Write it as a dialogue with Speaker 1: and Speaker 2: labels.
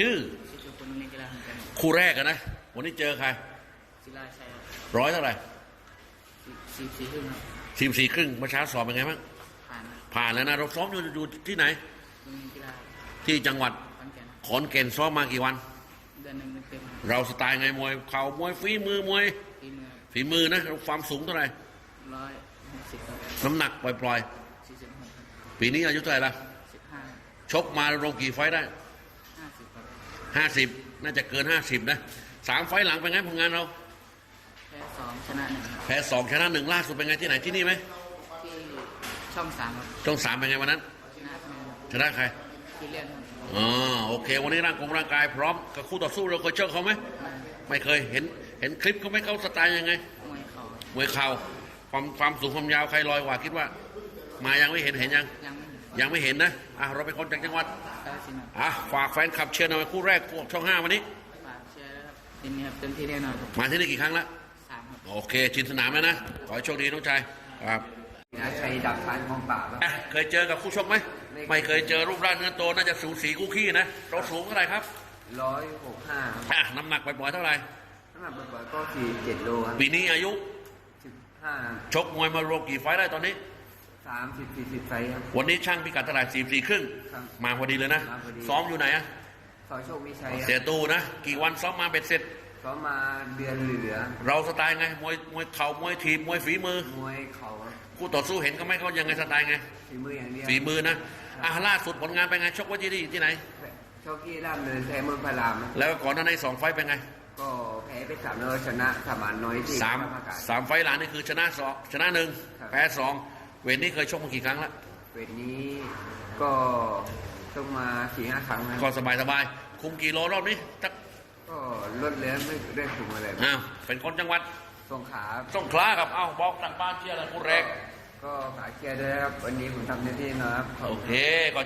Speaker 1: ชื่อ
Speaker 2: ชื่อจุกุลนิกราเหมือนกัน
Speaker 1: คู่แรกกันนะ วันนี้เจอใคร
Speaker 2: ศิลาชัยครับ
Speaker 1: ร้อยเท่าไหร่
Speaker 2: สี่สี่ครึ่งครับ
Speaker 1: สิบสี่ครึ่งเมื่อเช้าสอบเป็นไงบ้าง
Speaker 2: ผ่านครับ
Speaker 1: ผ่านแล้วนะเราซ้อมอยู่อยู่ที่ไหน
Speaker 2: ลุงกีฬา
Speaker 1: ที่จังหวัด
Speaker 2: ขอนแก่นครับ
Speaker 1: ขอนแก่นซ้อมมากี่วัน
Speaker 2: เดือนหนึ่งเต็มๆครับ
Speaker 1: เราสไตล์ไงมวยเข่ามวยฝีมือมวย
Speaker 2: ปีมือครับ
Speaker 1: ฝีมือนะเราความสูงเท่าไหร่
Speaker 2: ร้อยหกสิบครับ
Speaker 1: น้ำหนักปล่อย
Speaker 2: สี่สิบหกครับ
Speaker 1: ๆปีนี้อายุเท่าไหร่ละ
Speaker 2: สิบห้า
Speaker 1: ชกมาลงกี่ไฟต์ได้
Speaker 2: ห้าสิบครับ
Speaker 1: ห้าสิบน่าจะเกินห้าสิบนะสามไฟต์หลังเป็นไงผลงานเรา
Speaker 2: แพ้สองชนะหนึ่งครับ
Speaker 1: แพ้สองชนะหนึ่งล่าสุดเป็นไงที่ไหนที่นี่ไหม
Speaker 2: ที่ช่องสามครับ
Speaker 1: ช่องสามเป็นไงวันนั้น
Speaker 2: ชนะหนึ่งครับ
Speaker 1: ชนะใคร
Speaker 2: ที่เลียนครับ
Speaker 1: อ๋อโอเค วันนี้ร่างกงร่างกายพร้อมกับคู่ต่อสู้เราเคยเจอเขาไหม
Speaker 2: มา
Speaker 1: ไม่เคยเห็นเห็นคลิปเขาไหมเขาสไตล์ยังไง
Speaker 2: มวยเข่าม
Speaker 1: วยเข่าความความสูงความยาวใครลอยกว่าคิดว่า มายังไม่เห็นเห็นยัง
Speaker 2: ยังไม่เห็น
Speaker 1: ยังไม่เห็นนะอะเราเป็นคนจากจังหวัด
Speaker 2: กาลสินธุ์ครับ
Speaker 1: อะฝากแฟนคลับเชียร์หน่อยคู่แรกคู่ช่องห้าวันนี้
Speaker 2: ฝากเชียร์ด้วยครับทีนี้ครับเต็มที่แน่นอนครับ
Speaker 1: มาที่นี่กี่ครั้งแล้ว
Speaker 2: สามครับ
Speaker 1: โอเคชินสนามแล้วนะ ขอให้โชคดีน้องชายครับ
Speaker 3: นะชัยดับพันของป่าบครับ
Speaker 1: อะเคยเจอกับคู่ชกไหม ไม่เคยเจอรูปร่างเนื้อโตน่าจะสูสีคู่ขี้นะเราสูงเท่าไหร่ครับ
Speaker 3: ร้อยหกห้า
Speaker 1: อะน้ำหนักปล่อยๆเท่าไหร่
Speaker 3: น้ำหนักบ่อยๆก็สี่เจ็ดโลครับ
Speaker 1: ปีนี้อายุ
Speaker 3: สิบห้า
Speaker 1: ชกมวยมารวมกี่ไฟต์ได้ตอนนี้
Speaker 3: สามสิบสี่สิบไซส์ครับ
Speaker 1: วันนี้ช่างพิกัดเท่าไหร่สี่สี่ครึ่ง
Speaker 3: ครับ
Speaker 1: มาพอดีเลยนะ
Speaker 3: มาพอดี
Speaker 1: ซ้อมอยู่ไหนอะ
Speaker 3: ซอยโชคมิชัยค
Speaker 1: เสีย
Speaker 3: รับ
Speaker 1: ตูนะ กี่วันซ้อมมาเป็นเสร็จ
Speaker 3: ซ้อมมาเดือนเหลือ
Speaker 1: เราสไตล์ไง มวยมวยเข่ามวยทีบมวยฝีมือ
Speaker 3: ๆมวยเข่าครับ
Speaker 1: คู่ต่อสู้เห็นก็ไหมเขายังไงสไตล์ไง
Speaker 3: ฝีมืออย่างเดียว
Speaker 1: ฝีมือนะอะล่าสุดผลงานเป็นไง ชกไว้ที่นี่ที่ไหน
Speaker 3: โชคที่ร่ามเนินแท้เมืองพารามครับ
Speaker 1: แล้วก่อนหน้าในสองไฟต์เป็นไง
Speaker 3: ก็แพ้ไปสามแล้วชนะสมานน้อยที่
Speaker 1: สาม
Speaker 3: พระประกาศ
Speaker 1: สามไฟต์หลังนี่คือชนะสองชนะหนึ่ง
Speaker 3: ครับ
Speaker 1: แพ้สอง เวทนี้เคยชกมากี่ครั้งแล้ว
Speaker 3: เวทนี้ก็ต้องมาสี่ห้าครั้งนะค
Speaker 1: ก็
Speaker 3: รับ
Speaker 1: สบายสบายคุมกี่โลรอบนี้ตัก
Speaker 3: ก็ลดเหลือไม่ได้ถุงอะไรครับ
Speaker 1: อ้าวเป็นคนจังหวัด
Speaker 3: ส่งขา
Speaker 1: สงขลาครับเอ้าบอกทางบ้านเชียร์อะไรคู่แรก
Speaker 3: ก็ฝากเชียร์ด้วยนะครับวันนี้ผมทำเต็มที่นะครับขอบ
Speaker 1: โอ
Speaker 3: คุณ
Speaker 1: เคก่อน